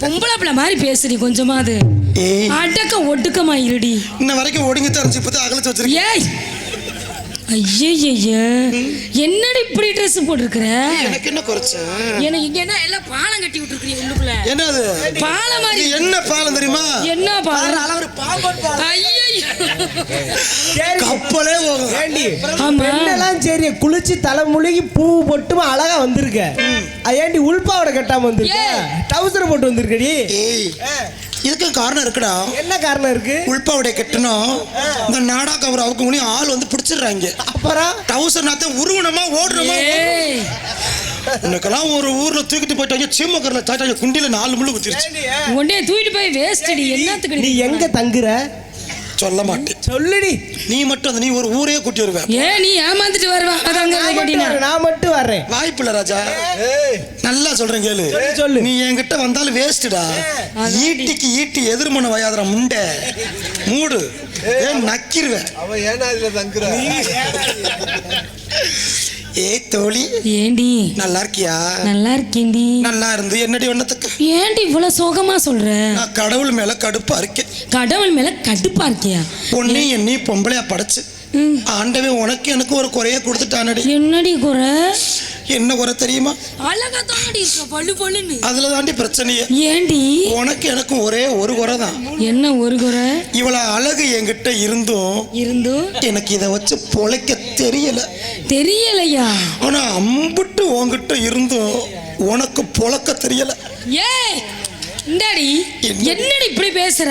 பொம்பளை பிள்ளை மாதிரி பேசுறி கொஞ்சமாவது. ஏய். அடக்க ஒடுக்கமா இருடி. இன்ன வரைக்கும் ஒடுங்கி தெரிஞ்சு இப்போ தான் அகலச்சு வச்சிருக்கேன். ஏய் ஐயய்ய என்னடி இப்படி ட்ரெஸ் போட்டிருக்கிற? எனக்கு என்ன குறைச்சேன் எனக்கு இங்க என்ன எல்லாம் பாலம் கட்டி விட்டுருக்கீங்க உள்ளுக்குள்ள? என்னது? பாலம் மாதிரி. இது என்ன பாலம் தெரியுமா? என்ன பாலம்? அளவு பாம்பன் பாலம். ஐயய்ய சரி. கப்பலே போகும். ஏண்டி? ஆமா. பெண்ணெல்லாம் சரி குளிச்சு தலை முழுகி பூ போட்டு அழகா வந்திருக்க. ஏண்டி உள்பாவோட கட்டாம வந்திருக்க. டவுசர் போட்டு வந்திருக்கடி. இதுக்கு காரணம் இருக்குடா. என்ன காரணம் இருக்கு? உள்பாவுடைய கட்டணும். இந்த நாடா கவர் அவுக்கு முடியும் ஆள் வந்து பிடிச்சிடுறாங்க. அப்புறம் டவுசர் நாத்த உருவனமா ஓடுறமா உனக்கெல்லாம் ஒரு ஊர்ல தூக்கிட்டு போயிட்டாங்க சீமக்கரில் சாட்டாங்க குண்டில நாலு முள்ளு குத்திருச்சு. உடனே தூக்கிட்டு போய் வேஸ்டடி என்னத்துக்கு நீ எங்க தங்குற? சொல்ல மாட்டேன் சொல்லுடி. நீ மட்டும் அந்த நீ ஒரு ஊரே கூட்டி வருவ. ஏன் நீ ஏமாந்துட்டு வருவா. நான் மட்டும் வர்றேன், வாய்ப்பு இல்ல ராஜா. நல்லா சொல்றேன் கேளு. சொல்லு, சொல்லு. நீ என்கிட்ட வந்தாலும் வேஸ்ட்டுடா. ஈட்டிக்கு ஈட்டி எதிர்மன வயாதுற முண்டை. மூடு. ஏன் நக்கிருவேன் அவன் ஏன்னா இதுல தங்குற ஏய் தோழி ஏண்டி? நல்லா இருக்கியா நல்லா இருக்கேன்டி நல்லா இருந்து என்னடி ஒன்னத்துக்கு ஏண்டி இவ்வளவு சோகமா சொல்ற? நான் கடவுள் மேல கடுப்பா இருக்கேன். கடவுள் மேல கடுப்பா இருக்கியா? பொண்ணு என்னை பொம்பளையா படைச்சு. ம். ஆண்டவன் உனக்கு எனக்கு ஒரு குறைய கொடுத்துட்டானடி. என்னடி குறை? என்ன குறை தெரியுமா? அழகா தாண்டி இருக்க பல்லு பல்லுன்னு அதுல தாண்டி பிரச்சனையே. ஏண்டி? உனக்கு எனக்கும் ஒரே ஒரு குறை தான். என்ன ஒரு குறை? இவ்வளவு அழகு என்கிட்ட இருந்தும் இருந்தும்? எனக்கு இதை வச்சு பொழைக்க தெரியல. தெரியலையா? ஆனா அம்புட்டு உன்கிட்ட இருந்தும் உனக்கு பொழக்க தெரியல. ஏய் இந்தாடி. என்ன? என்னடி இப்படி பேசுற?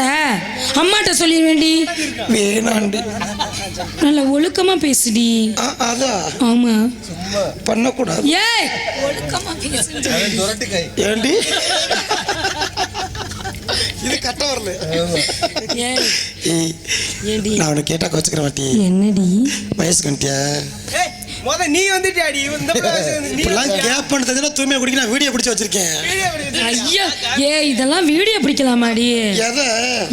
அம்மாட்ட சொல்லி வேண்டி வேணாண்டி. நல்ல ஒழுக்கமா பேசுடி. அதான் ஆமா. பண்ணக்கூடாது. ஏய் ஒழுக்கமா பேசு துரட்டு கை ஏண்டி? இது கட்ட வரல. ஏய் ஏய் ஏண்டி? நான் உனக்கு கேட்டா கோச்சுக்கிற மாட்டி என்னடி? வயசு கண்டியா முத நீ வந்துட்டியாடி? இந்த பிள்ளை வயசுல வந்து நீ இப்பெல்லாம் கேப் பண்ண தெரிஞ்சா தூய்மையா குடிக்க நான் வீடியோ பிடிச்சு வச்சிருக்கேன். ஐயா ஏ இதெல்லாம் வீடியோ பிடிக்கலாமாடி? எதை?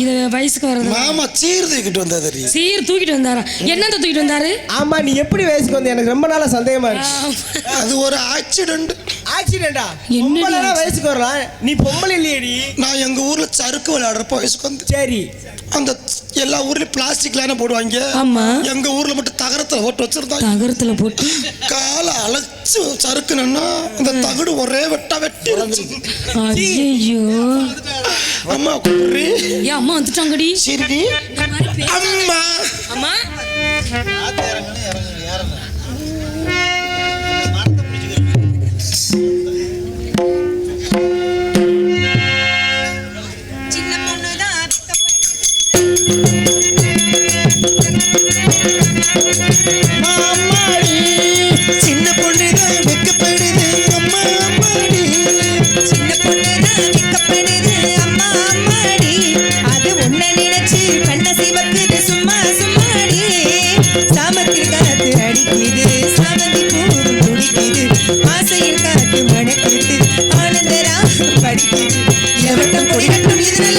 இது வயசுக்கு வர்றது மாமா சீர் தூக்கிட்டு வந்தது சீர் தூக்கிட்டு வந்தாரா? என்னத்த தூக்கிட்டு வந்தாரு? ஆமா நீ எப்படி வயசுக்கு வந்து? எனக்கு ரொம்ப நாளா சந்தேகமா இருக்கு அது ஒரு ஆக்சிடென்ட் ஆக்சிடென்டா? என்னடி வயசுக்கு வரலாம். நீ பொம்பளை இல்லையடி. நான் எங்க ஊர்ல சறுக்கு விளையாடுறப்ப வயசுக்கு வந்து சரி. அந்த எல்லா ஊர்லயும் பிளாஸ்டிக்ல போடுவாங்க. ஆமா. எங்க ஊர்ல மட்டும் தகரத்துல போட்டு வச்சிருந்தாங்க. தகரத்துல போட்டு? காலை அழைச்சு சறுக்குனா அந்த தகடு ஒரே வெட்டா வெட்டி. ஐயோ அம்மா குடுறி. ஏன் அம்மா வந்துட்டாங்கடி. சரிடி. அம்மா. அம்மா. எவட்டம்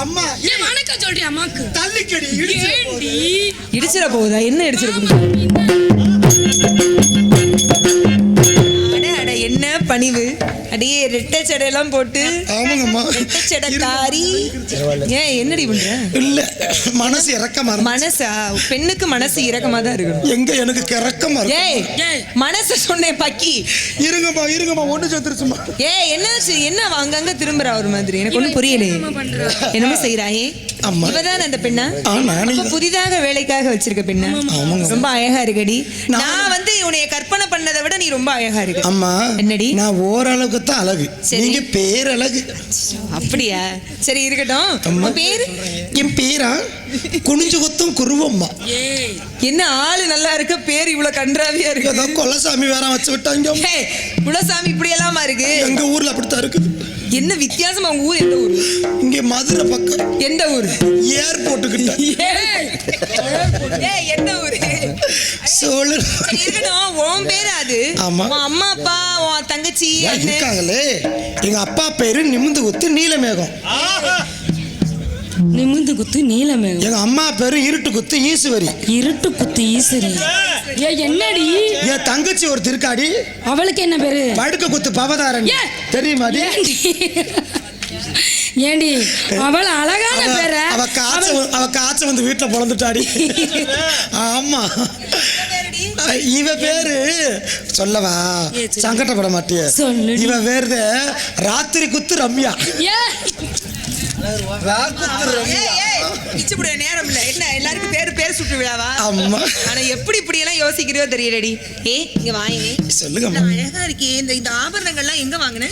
அம்மா வணக்கம் சொல்றியா அம்மாக்கு? தள்ளிக்கடி இடிச்சிட போகுதா. என்ன இடிச்சிட போகுது? பணிவு அடியே ரெட்டை சடையெல்லாம் போட்டு. ஆமாங்கம்மா. ரெட்டை சடைக்காரி ஏன் என்னடி பண்ற? இல்ல மனசு இறக்கமா இருக்கு. மனசா? பெண்ணுக்கு மனசு இரக்கமா தான் இருக்கணும். எங்க எனக்கு கிறக்கமா இருக்கு? ஏய் ஏய். மனச சொன்னேன் பக்கி. இருங்கம்மா இருங்கம்மா ஒண்ணு சேர்த்துருச்சுமா ஏய் என்னாச்சு? என்ன அவ அங்கங்க திரும்புறா ஒரு மாதிரி? எனக்கு ஒண்ணும் புரியலையே என்னமோ செய்யறாயே அம்மா. இவதான் அந்த பெண்ணா? ஆ நானே அப்ப புதிதாக வேலைக்காக வச்சிருக்க பெண்ணா? ஆமாங்க. ரொம்ப அழகா இருக்கடி. நான் வந்து உன்னைய கற்பனை பண்ணதை விட நீ ரொம்ப அழகா இருக்க. அம்மா என்னடி? நான் ஓரளவுக்கு தான் அழகு. நீங்க பேரழகு. அப்படியா? சரி இருக்கட்டும். பேரு? என் பேரா? குனிஞ்சு குத்தும் குருவம்மா. என்ன ஆளு நல்லா இருக்க? பேர் இவ்வளவு கன்றாவியா இருக்கு. ஏதோ கொலசாமி வேற வச்சு விட்டாங்க. குலசாமி இப்படி எல்லாமா இருக்கு? எங்க ஊர்ல அப்படித்தான் இருக்குது. என்ன வித்தியாசமா உங்க ஊர் எந்த ஊரு? இங்க மதுரை பக்கம். எந்த ஊரு? ஏர்போர்ட்டுக்கிட்ட ஏய், எந்த ஊரு? சொல்லு சரி, இருக்கட்டும் உன் பேரு அது. ஆமா. உன் அம்மா அப்பா உன் தங்கச்சி இருக்காங்களே. எங்க அப்பா பேரு நிமிந்து குத்து நீலமேகம். நிமிந்து குத்து நீலமேகம். எங்க அம்மா பேரு இருட்டு குத்து ஈசுவரி. இருட்டு குத்து ஈஸ்வரி ஏ என்னடி? என் தங்கச்சி ஒரு திருக்காடி அவளுக்கு என்ன பேரு? படுக்க குத்து பவதாரன் ஏ. தெரியுமாடி? ஏண்டி? அவள் அழகான அவ- பேர. அவ காய்ச்ச வந்து- அவ காய்ச்ச வந்து வீட்டுல பிறந்துட்டாடி ஆமா. இவ பேரு சொல்லவா. சங்கடப்பட மாட்டிய. இவ பேரு ராத்திரி குத்து ரம்யா. ராக்குத்து ரம்யா ஏய், ஏய், பிச்சு புடிய நேரம் இல்ல. என்ன எல்லாருக்கும் பேரு பேர் சுட்டு விழாவா? ஆமா. ஆனா எப்படி இப்படி எல்லாம் யோசிக்கிறியோ தெரியலடி. ஏய் இங்க வாங்க சொல்லுங்கம்மா அழகா இருக்கே. இந்த இந்த ஆபரணங்கள்லாம் எங்க வாங்கின?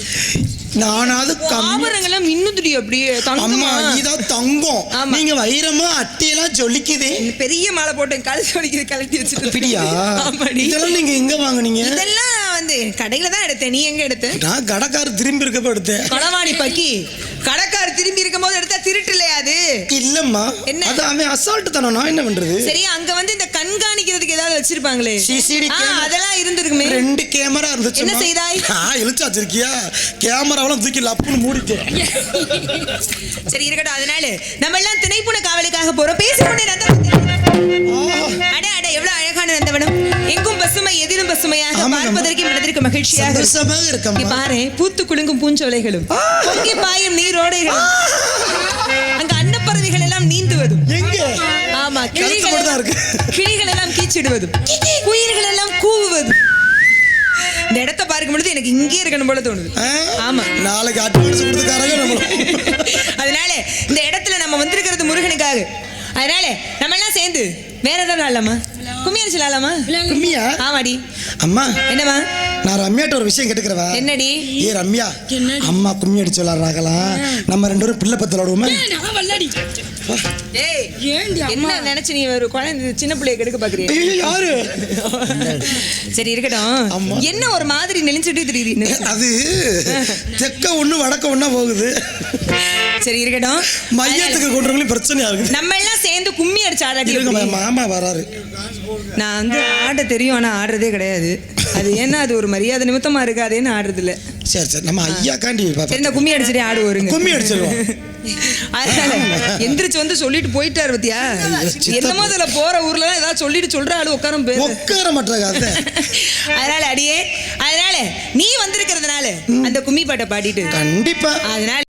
நானாவது ஆபரணங்கள்லாம் மின்னுதுடி அப்படியே அம்மா இதான் தங்கம். நீங்க வைரமா அட்டியெல்லாம் இந்த பெரிய மாலை போட்டு கழுத்து வலிக்குது கழட்டி வச்சுட்டு ஆமாடி. இதெல்லாம் நீங்க எங்க வாங்குனீங்க? இதெல்லாம் வந்து கடையில தான் எடுத்தேன். நீ எங்க எடுத்த? நான் கடைக்காரர் திரும்பி இருக்கப்ப எடுத்தேன். களவாணி பக்கி. கடைக்கார் திரும்பி இருக்கும் போது எடுத்தா திருட்டு இல்லையா அது? இல்லம்மா. என்ன? அது அவன் அசால்ட் தானே நான் என்ன பண்றது? சரி அங்க வந்து இந்த கண்காணிக்கிறதுக்கு ஏதாவது வச்சிருப்பாங்களே? ஆ, camera. அதெல்லாம் இருந்திருக்குமே. ரெண்டு கேமரா இருந்துச்சு என்ன செய்தாய்? நான் இழுச்சு வச்சிருக்கியா? கேமராவெல்லாம் தூக்கி லப்புன்னு மூடிட்டேன் சரி இருக்கட்டும் அதனால நம்ம எல்லாம் திணைப்புண காவலுக்காக போறோம். பேசிக்கொண்டே நந்தவனம் மனதிற்கு மகிழ்ச்சியாக இருக்கும். சந்தோஷமாக பாரு பூத்து குலுங்கும் பூஞ்சோலைகளும். பொங்கி பாயும் நீரோடைகளும் அங்க அன்னப்பறவைகள் எல்லாம் நீந்துவதும். எங்க? ஆமா கிளிகள் எல்லாம். கிளிகள் எல்லாம் கீச்சிடுவதும். குயில்கள் எல்லாம் கூவுவதும். இந்த இடத்த பார்க்கும் பொழுது எனக்கு இங்கே இருக்கணும் போல தோணுது? ஆமா. நாளைக்கு நம்ம அதனால இந்த இடத்துல நம்ம வந்திருக்கிறது முருகனுக்காக. அதனால நம்ம எல்லாம் சேர்ந்து வேற ஏதாவது ஆடலாமா? கும்மி அடிச்சு ஆடலாமா ரம்யா ஆமாடி. அம்மா. என்னம்மா? நான் ரம்யாட்ட ஒரு விஷயம் கேட்டுக்கிறவா? என்னடி? ஏ ரம்யா? அம்மா கும்மி அடிச்சு விளாடுறாங்களாம் நம்ம ரெண்டு பேரும் பிள்ளை பத்து விளாடுவோமே? ஏய், ஏண்டி என்ன நினைச்சு நீ ஒரு குழந்தை சின்ன பிள்ளைய கெடுக்க பாக்குறிய ஐயோ, யாரு? சரி இருக்கட்டும். என்ன ஒரு மாதிரி நெளிஞ்சுட்டே தெரியுது அது தெக்க ஒண்ணு வடக்க ஒண்ணா போகுது. சரி இருக்கட்டும். மையத்துக்கு கொண்டுறவங்களும் பிரச்சனையா இருக்குது நம்ம எல்லாம் சேர்ந்து கும்மி அடிச்சு ஆடாடி? மாமா வராரு. நான் வந்து ஆட தெரியும் ஆனா ஆடுறதே கிடையாது. அது ஏன்னா அது ஒரு மரியாதை நிமித்தமா இருக்காதேன்னு ஆடுறது இல்ல சரி சரி நம்ம ஐயா காண்டி சரி இந்த கும்மி அடிச்சுட்டே ஆடு வருங்க கும்மி அடிச்சிருவோம். அதனால எந்திரிச்சு வந்து சொல்லிட்டு போயிட்டாரு பத்தியா. என்னமோ அதுல போற ஊர்ல ஏதாவது சொல்லிட்டு சொல்ற ஆளு உட்காரம் பேரு. உட்கார மாட்டாங்க அதனால அடியே அதனால நீ வந்திருக்கிறதுனால அந்த கும்மி பாட்டை பாடிட்டு. கண்டிப்பா. அதனால